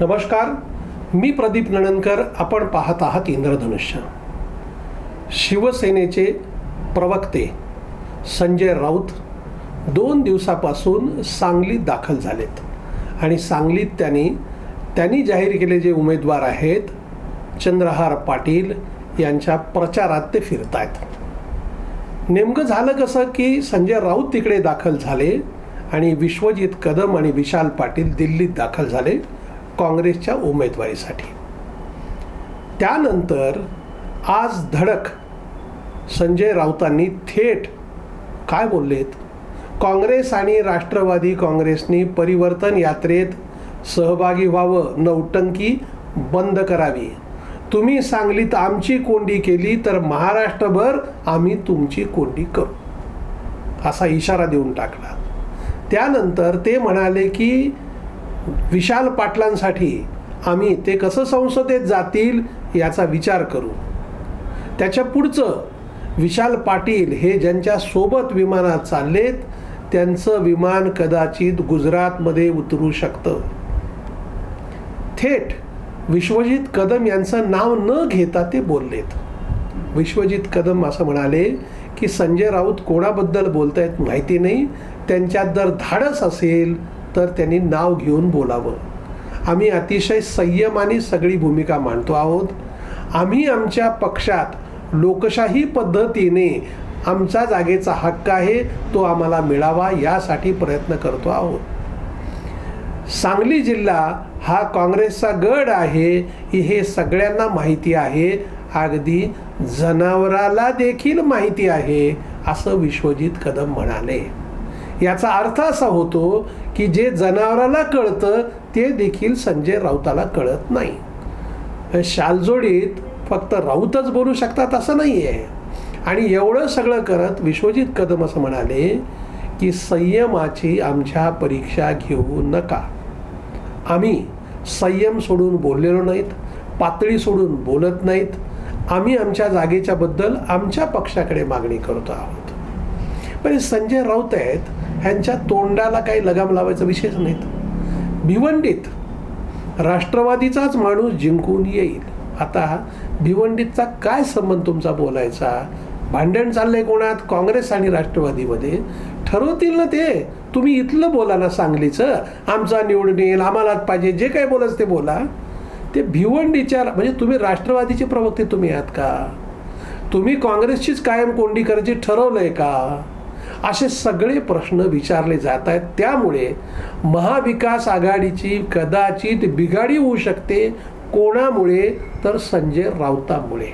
नमस्कार मी प्रदीप नणनकर आपण पाहत आहात इंद्रधनुष्य. शिवसेनेचे प्रवक्ते संजय राऊत दोन दिवसापासून सांगलीत दाखल झालेत. आणि सांगलीत त्यांनी त्यांनी जाहीर केले जे उमेदवार आहेत चंद्रहार पाटील यांच्या प्रचारात ते फिरत आहेत नेमकं झालं कसं की संजय राऊत तिकडे दाखल झाले आणि विश्वजित कदम आणि विशाल पाटील दिल्लीत दाखल झाले. काँग्रेसच्या उमेदवारीसाठी. त्यानंतर आज धडक संजय राऊतांनी थेट काय बोललेत? काँग्रेस आणि राष्ट्रवादी काँग्रेसनी परिवर्तन यात्रेत सहभागी व्हावं नौटंकी बंद करावी. तुम्ही सांगलीत आमची कोंडी केली तर महाराष्ट्रभर आम्ही तुमची कोंडी करू. असा इशारा देऊन टाकला. त्यानंतर ते म्हणाले की विशाल पाटलांसाठी आम्ही ते कसं संसदेत जातील याचा विचार करू. त्याच्या पुढचं विशाल पाटील हे ज्यांच्या सोबत विमानात चाललेत त्यांचं विमान कदाचित गुजरातमध्ये उतरू शकतं. थेट विश्वजित कदम यांचं नाव न घेता ते बोललेत. विश्वजित कदम असं म्हणाले की संजय राऊत कोणाबद्दल बोलतायत माहिती नाही त्यांच्यात जर धाडस असेल तर त्यांनी नाव घेऊन बोलावं. आम्ही अतिशय संयमाने सगळी भूमिका मांडतो आहोत. आम्ही आमच्या पक्षात लोकशाही पद्धतीने आमचा जागेचा हक्क आहे तो आम्हाला मिळावा यासाठी प्रयत्न करतो आहोत. सांगली जिल्हा हा काँग्रेसचा गड आहे हे सगळ्यांना माहिती आहे. अगदी जनावराला देखील माहिती आहे असं विश्वजित कदम म्हणाले. याचा अर्थ असा होतो की जे जनावराला कळतं ते देखील संजय राऊताला कळत नाही. शालजोडीत फक्त राऊतच बोलू शकतात असं नाही आहे आणि एवढं सगळं करत विश्वजित कदम असं म्हणाले की संयमाची आमच्या परीक्षा घेऊ नका. आम्ही संयम सोडून बोललेलो नाहीत पातळी सोडून बोलत नाहीत. आम्ही आमच्या जागेच्याबद्दल आमच्या पक्षाकडे मागणी करतो आहोत. पण संजय राऊत आहेत ह्यांच्या तोंडाला काही लगाम लावायचा विषयच नाहीत. भिवंडीत राष्ट्रवादीचाच माणूस जिंकून येईल. आता भिवंडीतचा काय संबंध तुमचा बोलायचा? भांडण चाललंय कोणात? काँग्रेस आणि राष्ट्रवादीमध्ये? ठरवतील ना ते. तुम्ही इथलं बोला ना सांगलीचं. आमचा निवडून येईल आम्हालाच पाहिजे जे काही बोलायचं ते बोला. ते भिवंडीच्या म्हणजे तुम्ही राष्ट्रवादीचे प्रवक्ते तुम्ही आहात का? तुम्ही काँग्रेसचीच कायम कोंडी करायची ठरवलंय का? असे सगळे प्रश्न विचारले जात आहेत. त्यामुळे महाविकास आघाडीची कदाचित बिघाडी होऊ शकते. कोणामुळे? तर संजय राऊतामुळे.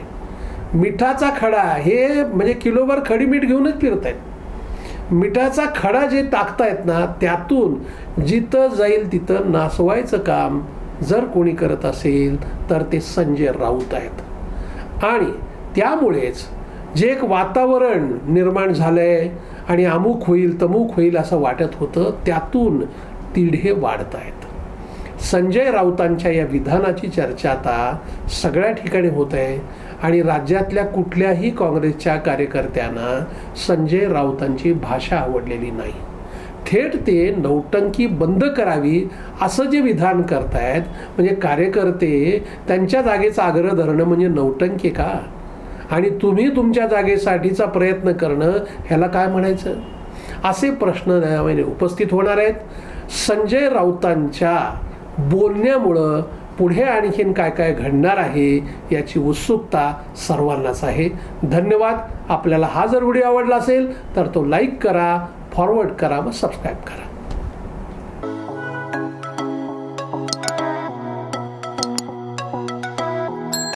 मिठाचा खडा हे म्हणजे किलोभर खडी मीठ घेऊनच फिरत आहेत मिठाचा खडा जे टाकतायत ना त्यातून जिथं जाईल तिथं नासवायचं काम जर कोणी करत असेल तर ते संजय राऊत आहेत. आणि त्यामुळेच जे एक वातावरण निर्माण झालंय आणि अमुक होईल तमुक होईल असं वाटत होतं त्यातून तिढे वाढत आहेत संजय राऊतांच्या या विधानाची चर्चा आता सगळ्या ठिकाणी होत आहे आणि राज्यातल्या कुठल्याही काँग्रेसच्या कार्यकर्त्यांना संजय राऊतांची भाषा आवडलेली नाही. थेट ते नौटंकी बंद करावी असं जे विधान करतायत म्हणजे कार्यकर्ते त्यांच्या जागेचा आग्रह धरणं म्हणजे नौटंकी का? आणि तुम्ही तुमच्या जागेसाठीचा प्रयत्न करणं ह्याला काय म्हणायचं? असे प्रश्न न्यायालयाने उपस्थित होणार आहेत. संजय राऊतांच्या बोलण्यामुळं पुढे आणखीन काय काय घडणार आहे याची उत्सुकता सर्वांनाच आहे. धन्यवाद. आपल्याला हा जर व्हिडिओ आवडला असेल तर तो लाईक करा फॉरवर्ड करा व सबस्क्राईब करा.